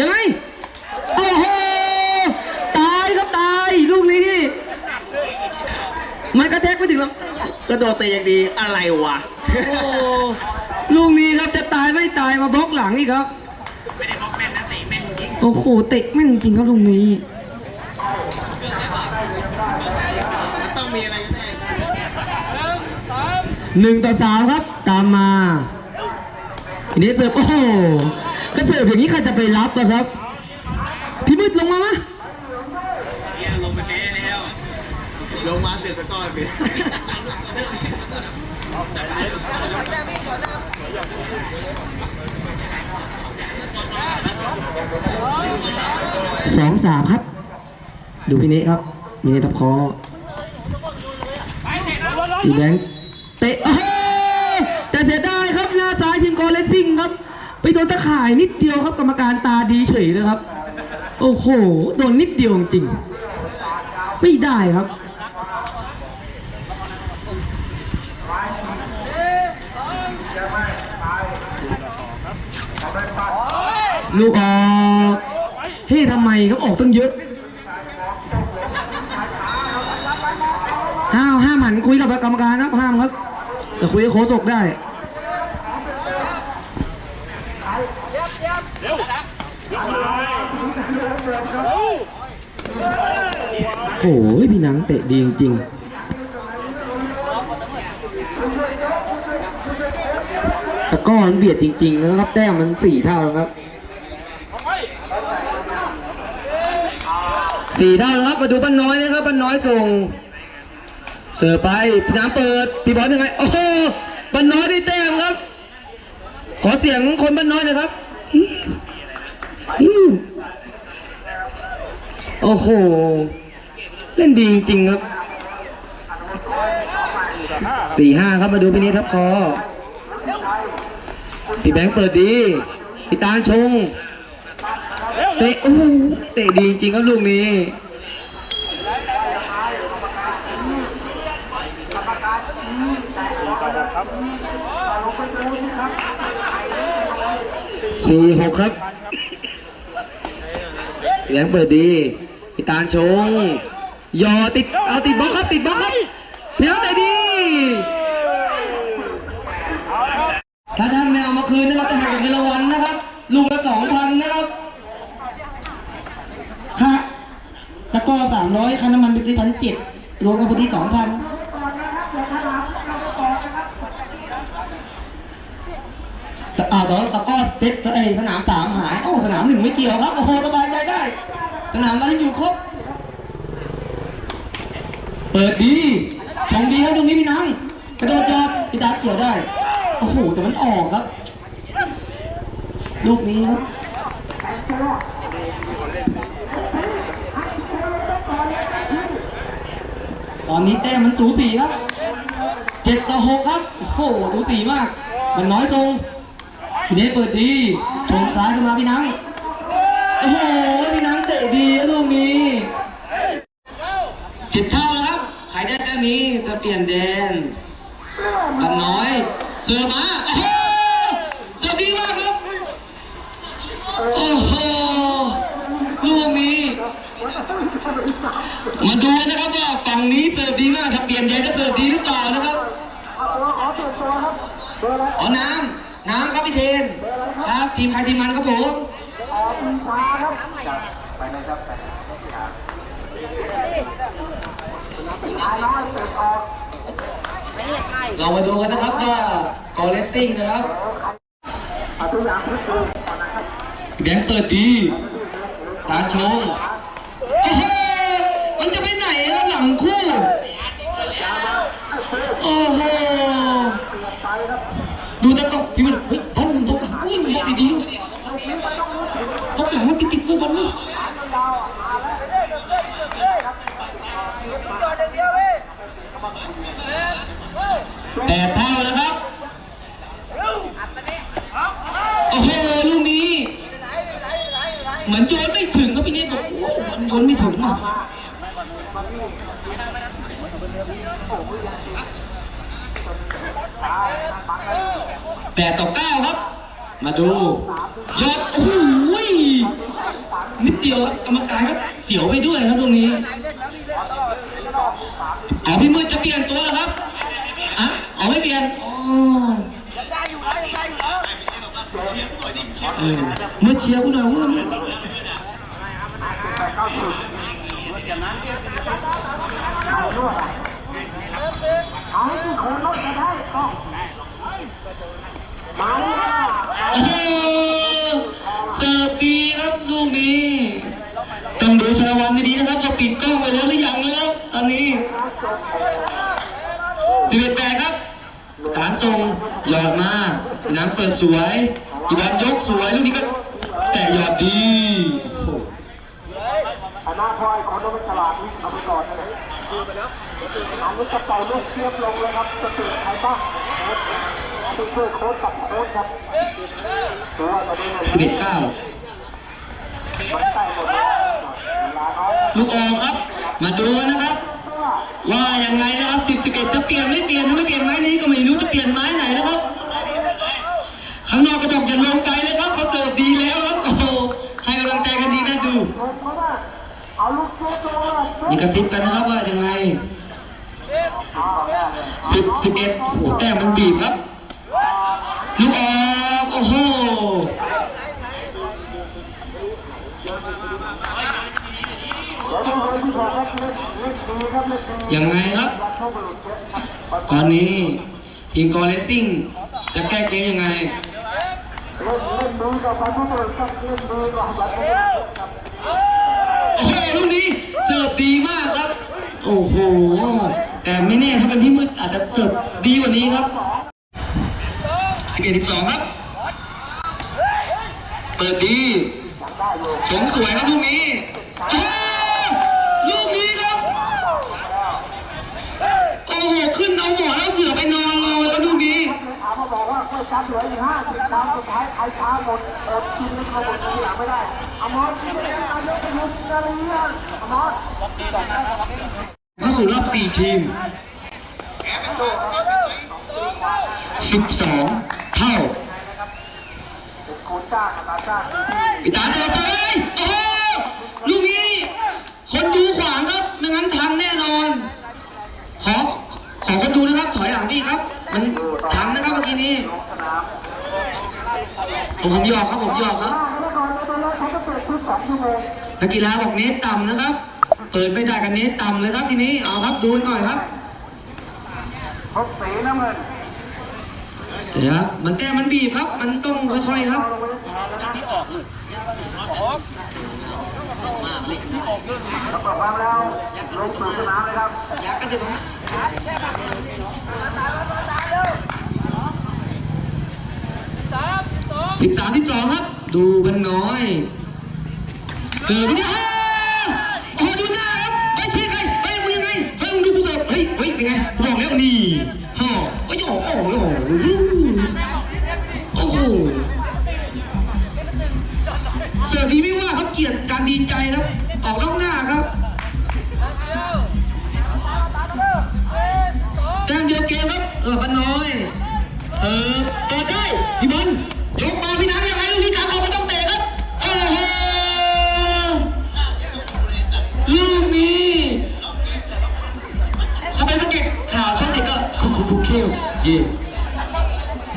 ยังไง โอ้โห ตายครับตาย ลูกนี้ มันกระแทกไปถึงแล้วกระโดดเตะอย่างดีอะไรวะ โอ้โหลูกนี้ครับจะตายไม่ตายมาบล็อกหลังอีกครับ ไม่ได้บล็อกแม่นนะเตะแม่นจริงโอ้โหเตะแม่นจริงครับลูกนี้ มันต้องมีอะไรกันแน่หนึ่งต่อสามครับ ตามมาอันนี้เสิร์ฟโอ้โห ก็เสิร์ฟอย่างนี้ใครจะไปรับอะครับ พี่มืดลงมามะเนี่ยลงไปเป๊ะแล้วลงมาเสร็จตะกร้อไปสองสามครับ ดูพี่เนี้ครับมีเนทับคออีแบงค์เตะโอ้โหแต่เสียดาย โดนตะข่ายนิดเดียวครับกรรมการตาดีเฉยเลยครับ โอ้โหโดนนิดเดียวจริง ไม่ได้ครับลูกออกเฮ้ทำไมครับออกตั้งเยอะห้ามห้ามหันคุยกับกรรมการนะครับห้ามครับแต่คุยกับโคศกได้ โอ้ยพี่นังเตะดีจริงๆตะก้อนเบียดจริงๆนะครับแต้มมันสี่เท่าครับสี่เท่านะครับมาดูบ้านน้อยนะครับบ้านน้อยส่ง เสิร์ฟไปพี่น้ำเปิดพี่บอลยังไงโอ้โหบ้านน้อยได้แต้มครับ ขอเสียงคนบ้านน้อยนะครับ โอ้โห เล่นดีจริงๆครับสี่ห้าครับมาดูพี่นี้ทับคอพี่แบงค์เปิดดี พี่ตาลชง เตะโอ้โหเตะดีจริงครับลูกนี้ สี่หกครับเลี้ยงเปิดดี พี่ตาลชงยอติดเอาติดบล็อกครับติดบล็อกครับเพียงแต่ดีถ้าท่านไม่เอามาคืนนะครับจะหักเงินรางวัลนะครับลูกละสองพันนะครับค่าตะก้อสามร้อยค่าน้ำมันไปที่พันเจ็ดรวมกันไปที่สองพันต่อ่าตอนตะก้อเต็ดไอสนามสามหายโอ้สนามหนึ่งไม่เกี่ยวครับโอ้โหสบายใจ สนามเรายังอยู่ครบ เปิดดีชงดีครับตรงนี้พี่นังกระโดดยอดพี่ดาเกี่ยวได้ โอ้โห แต่มันออกครับ ลูกนี้ครับตอนนี้แต้มมันสูสีครับเจ็ดต่อหกครับ โอ้โห สูสีมาก มันน้อยทรงพี่เนสเปิดดีชงซ้ายขึ้นมาพี่นังโอ้โห ดีลูกนี้สิบเท่าแล้วครับใครได้แต้มนี้จะเปลี่ยนแดนมันน้อย เสือมาโอ้โหเสือดีมากครับ โอ้โห ลูกนี้ มาดูนะครับว่าฝั่งนี้เสิร์ฟดีมากครับเปลี่ยนแดนจะเสิร์ฟดีหรือเปล่านะครับอ๋อน้ำ น้ำครับพี่เทน ครับทีมใครทีมมันครับผมทีมฟ้าครับ เรามาดูกันนะครับว่ากอเลสซิ่งนะครับแดงเปิดดีตาชงโอ้มันจะไปไหนครับหลังคู่ โอ้โห ดูตะกอกพี่มันเฮ้ยบอลมันบอลอุ้ยมันบอลดีๆบอลหลังมันติดติดๆบอลนี่ แปดเท่าแล้วครับ โอ้โห ลูกนี้ เหมือนโยนไม่ถึงครับพี่นิดบอกโอ้โหมันโยนไม่ถึงอะแปดต่อเก้าครับ มาดูยอดโอ้โห เดียวกรรมการก็เสียวไปด้วยครับตรงนี้อ๋อพี่มืดจะเปลี่ยนตัวแล้วครับอะอ๋อไม่เปลี่ยนอ๋อเออมืดเชียร์กูหน่อยเว้ยมืด โอ้โหเสิร์ฟดีครับลูกนี้ต้ อชาลวันดีๆนะครับเราปิดกล้องไปแล้วหรือยังนะครับตอนนี้สิบเอ็ดแปดครับการส่งหยอดมาน้ำเปิดสวยอีบอลยกสวยลูกนี้ก็แต่หยอดดีโอ้โหอนาคอยคนต้องเป็นฉลาดนี่เอาไปก่อนเลยเอันนี้จะเป่าลูกเทียบลงเลยครับจะตื่นใครบ้างต้องช่วยโค้ชกับโค้ชครับสิบเก้ามันใกล้หมดแลูกออครับ มาดูกันนะครับ ว่าอยังไงนะครับสิบสิบเอ็ดจะเปลี่ยนไม่เปลี่ยนถ้าไม่เปลี่ยนไม้นี้ก็ไม่รู้จะเปลี่ยนไม้ไหนนะครับข้างนอกกระบอกอย่าลงใจเลยครับเขาเสิร์ฟดีแล้วครับโอ้โหให้กำลังใจกันดีน่าดูนี่กระซิบกันนะครับว่าอยังไงสิบสิบเอ็ดโอ้โหแต้มมันบีบครับลูกออโอ้โห เดี๋ยวดูเล ยที่บอกครับเล่นเล่นดีครับเล่นดียังไงครับเข้าไปหลุดเยอะครับ ตอนนี้ทีมกอเลสซิ่งจะแก้เกมยังไงเล่นเล่นดีกับไปผู้บริครับเล่นดีกับไปผู้บริครับโอ้โหลูกนี้เสิร์ฟดีมากครับ โอ้โห แต่ไม่แน่ถ้าเป็นพี่มืดอาจจะเสิร์ฟดีกว่านี้ครับ11 12ครับ เปิดดี สมสวยครับลูกนี้โอ้โหลูกนี้ครับ โอ้โหขึ้นเอาหมอนเอาเสือไปนอนรอแล้วลูกนี้ถามมาบอกว่าก๋วยจั๊บเหลืออีกห้าสิบชามสุดท้ายใครช้าหมดอดกินไม่เข้าหมดทีหลังไม่ได้อมรกินไม่ได้นายกไปยุบนาลีอะอมรเข้าสู่รอบ4ทีม12เท่าเป็นโคจ้ากับตาจ้าปิตาต่อไปโอ้โหลูกนี้ คนดูขวางครับไม่งั้นทันแน่นอน ขอ ขอคนดูนะครับ ถอยหลังพี่ครับ มันทันนะครับเมื่อกี้นี้ ลงสนาม ผมผมหยอกครับผมหยอกครับถ้าไม่ก่อนไม่เป็นไรเขาจะเปิดทุกสองชั่วโมงนักกีฬาบอกเนตต่ำนะครับ เปิดไม่ได้กันเนตต่ำเลยครับทีนี้เอาครับดูหน่อยครับพบสีน้ำเงินเดี๋ยวครับมันแก้มันบีบครับ มันต้องค่อยๆครับเอาลงไปแทนแล้วนะที่ออกเลยเขาบอกว่าแล้วลงสู่สนามเลยครับยักษ์ก็ถึง สิบสามสิบสองครับ ดูมันน้อยเสิร์ฟไปเนี่ยโอ้โหดูหน้าครับเฮ้ชี้ใครเฮ้ยมึงยังไงเฮ้ยมึงดูกูเสิร์ฟเฮ้ยเฮ้ยเป็นไงบอกแล้วนี่ฮ่อโอ้ยโอ้โหโอ้โหโอ้โหเสิร์ฟดีไม่ว่าครับเกลียดการดีใจครับออกนอกหน้าครับแต้มเดียวเกมครับเออปันน้อยเสิร์ฟเปิดได้